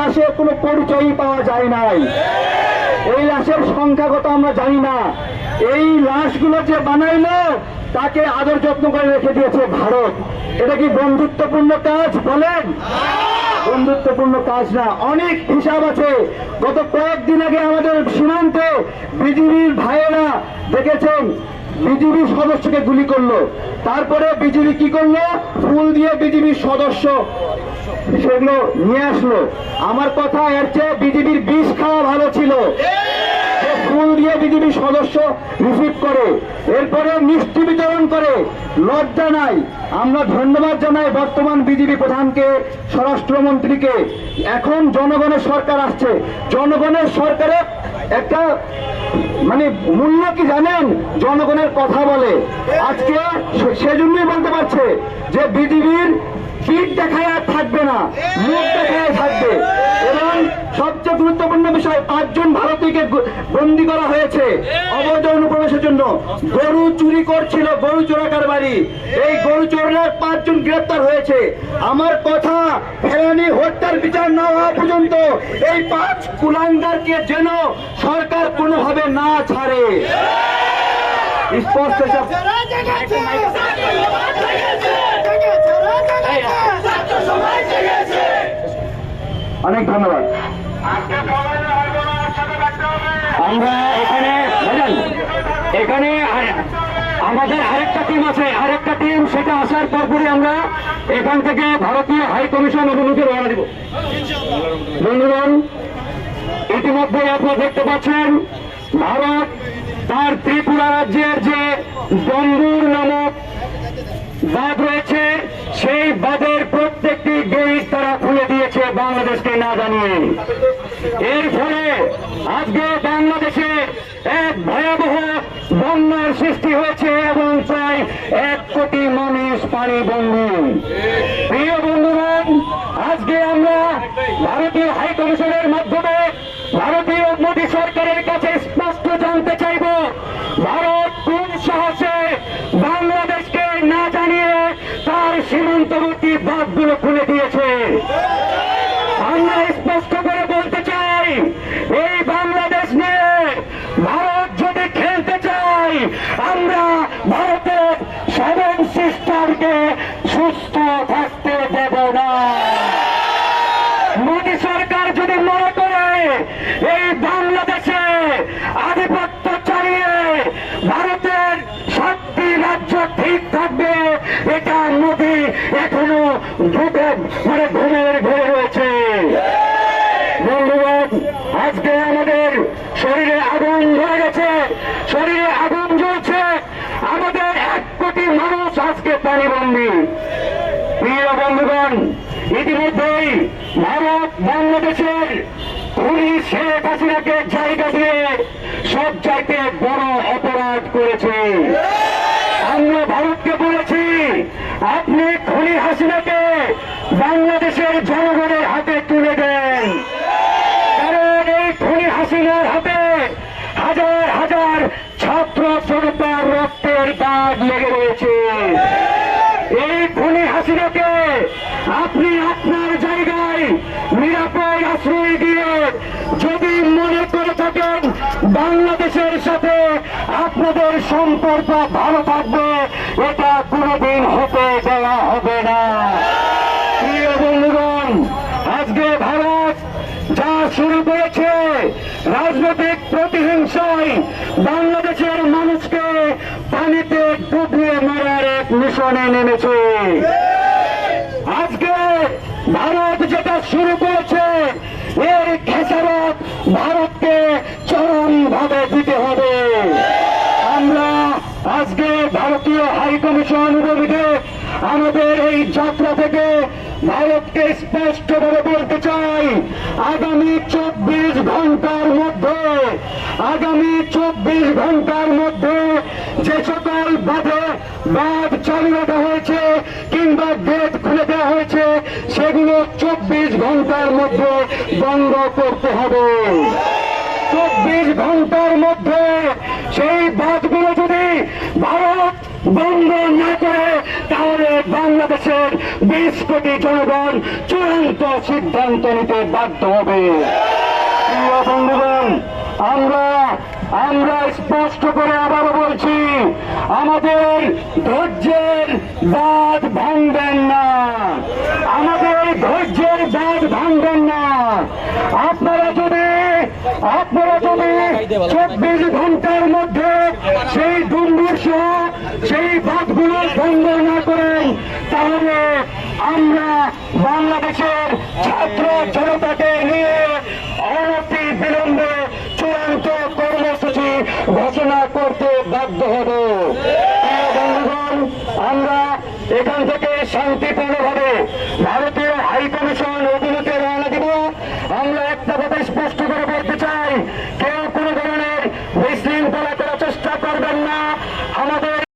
লাশের কোনো পরিচয়ই পাওয়া যায় নাই। এই লাশের সংখ্যাগত আমরা জানি না। এই লাশগুলো যে বানাইলো, তাকে আদর যত্ন করে রেখে দিয়েছে ভারত। এটা কি বন্ধুত্বপূর্ণ কাজ বলেন? বন্ধুত্বপূর্ণ কাজ না। অনেক হিসাব আছে। গত কয়েকদিন আগে আমাদের সীমান্তে বিজিবির ভাইয়েরা দেখেছেন বিজিবি সদস্যকে গুলি করল। তারপরে বিজিবি কি করল? ফুল দিয়ে বিজিবির সদস্য সেগুলো নিয়ে আসলো। আমার কথা এর চেয়ে বিজিবির বিষ খাওয়া ভালো ছিল। ফুল দিয়ে বিজেপি সদস্য রিসিভ করে। এরপরে মিষ্টি বিতরণ করে। লজ্জা নাই। আমরা ধন্যবাদ জানাই বর্তমান বিজেপি প্রধানকে, স্বরাষ্ট্রমন্ত্রীকে। এখন জনগণের সরকার আসছে। জনগণের সরকারে একটা মানে মূল্য কি জানেন? জনগণের কথা বলে। আজকে সেজন্যই বলতে পারছে যে বিজেপির পিঠ দেখায় থাকবে না, মুখ দেখায় থাকবে সবচেয়ে গুরুত্বপূর্ণ বিষয় পাঁচজন ভারতীয়কে বন্দী করা হয়েছে অবৈধ অনুপ্রবেশের জন্য। গরু চুরি করছিল গরু চোরাকার বাড়ি। এই গরু চোরের পাঁচজন গ্রেপ্তার হয়েছে। আমার কথা ফেরানি হত্যার বিচার না হওয়া পর্যন্ত এই পাঁচ কুলাঙ্গারকে যেন সরকার কোনোভাবে না ছাড়ে। স্পষ্ট অনেক ধন্যবাদ। আমরা এখানে এখানে আমাদের আরেকটা টিম আছে, আরেকটা টিম সেটা আসার পরপরই আমরা এখান থেকে ভারতীয় হাই কমিশন অভিমুখে রওনা দিব। বন্ধুগণ ইতিমধ্যে আপনারা দেখতে পাচ্ছেন, ভারত তার ত্রিপুরা রাজ্যের যে ডম্বুর নামক বাঁধ রয়েছে, সেই বাঁধের প্রত্যেকটি গেট তারা বাংলাদেশকে না জানিয়ে। এর ফলে আজকে বাংলাদেশে এক ভয়াবহ বন্যার সৃষ্টি হয়েছে এবং প্রায় এক কোটি মানুষ পানি বন্ধু প্রিয় বন্ধুগণ, আজকে আমরা ভারতীয় হাইকমিশনের মাধ্যমে ভারতীয় মোদী সরকারের কাছে স্পষ্ট জানতে চাইব, ভারত কোন সাহসে বাংলাদেশকে না জানিয়ে তার সীমান্তবর্তী বাঁধগুলো খুলে দিয়েছে। আমরা স্পষ্ট করে বলতে চাই, এই বাংলাদেশ নিয়ে ভারত যদি খেলতে চাই, আমরা ভারতের সেভেন সিস্টারকে সুস্থ থাকতে দেব না। মোদী সরকার যদি মনে করে, এই বাংলাদেশে আধিপত্য চালিয়ে ভারতের সাতটি রাজ্য ঠিক থাকবে, এটা মোদী এখনও ঢুকে মানে ঘুমের রয়েছে বন্ধুগণ আজকে আমাদের শরীরে আগুন ধরে গেছে, শরীরে আগুন জ্বলছে, আমাদের এক কোটি মানুষ আজকে পানিবন্দী প্রিয় বন্ধুগণ, ইতিমধ্যেই ভারত, বাংলাদেশের খুনি শেখ হাসিনাকে জায়গা দিয়ে সব চাইতে বড় অপরাধ করেছে। আমরা ভারতকে বলেছি, আপনি খুনি হাসিনাকে বাংলাদেশের জনগণের হাতে তুলে দেন কারণ এই খুনি হাসিনার হাতে হাজার হাজার ছাত্র জনতার রক্তের দাগ লেগে রয়েছে এই খুনি হাসিনাকে আপনি আপনার জায়গায় নিরাপদ আশ্রয় দিয়ে যদি মনে করে থাকেন বাংলাদেশের সাথে আপনাদের সম্পর্ক ভালো থাকবে, এটা কোনোদিন হতে দেওয়া হবে না। প্রিয় বন্ধুগণ, আজকে ভারত যা শুরু করেছে, রাজনৈতিক প্রতিহিংসায় বাংলাদেশের মানুষকে পানিতে ডুবিয়ে মারার এক মিশনে নেমেছে। ভারত যেটা শুরু করেছে, এর খেসারত ভারতকে চরম ভাবে দিতে হবে। আমরা আজকে ভারতীয় হাই কমিশন উপবিধে আমাদের এই যাত্রা থেকে ভারতকে স্পষ্টভাবে বলতে চাই, আগামী চব্বিশ ঘণ্টার মধ্যে, আগামী চব্বিশ ঘণ্টার মধ্যে যে সকল বাঁধে বাঁধ চালু রাখা হয়েছে কিংবা গেট খুলে দেওয়া হয়েছে সেগুলো চব্বিশ ঘণ্টার মধ্যে বন্ধ করতে হবে। চব্বিশ ঘণ্টার মধ্যে সেই বাঁধগুলো যদি ভারত বন্ধ না করে, তাহলে বাংলাদেশের বিশ কোটি জনগণ চূড়ান্ত সিদ্ধান্ত নিতে বাধ্য হবে। বন্ধুগণ, আমরা আমরা স্পষ্ট করে আবারও বলছি, আমাদের ধৈর্যের বাঁধ ভাঙবেন না আমাদের ধৈর্যের বাঁধ ভাঙবেন না আপনারা যদি আপনারা যদি চব্বিশ ঘণ্টার মধ্যে সেই ডুম্বুর সহ সেই বাঁধগুলো বন্ধ না করেন, তাহলে আমরা বাংলাদেশের ছাত্র জনতাকে নিয়ে অনতি বিলম্বে চূড়ান্ত কর্মসূচি ঘোষণা করতে বাধ্য হব। আমরা এখান থেকে শান্তিপূর্ণভাবে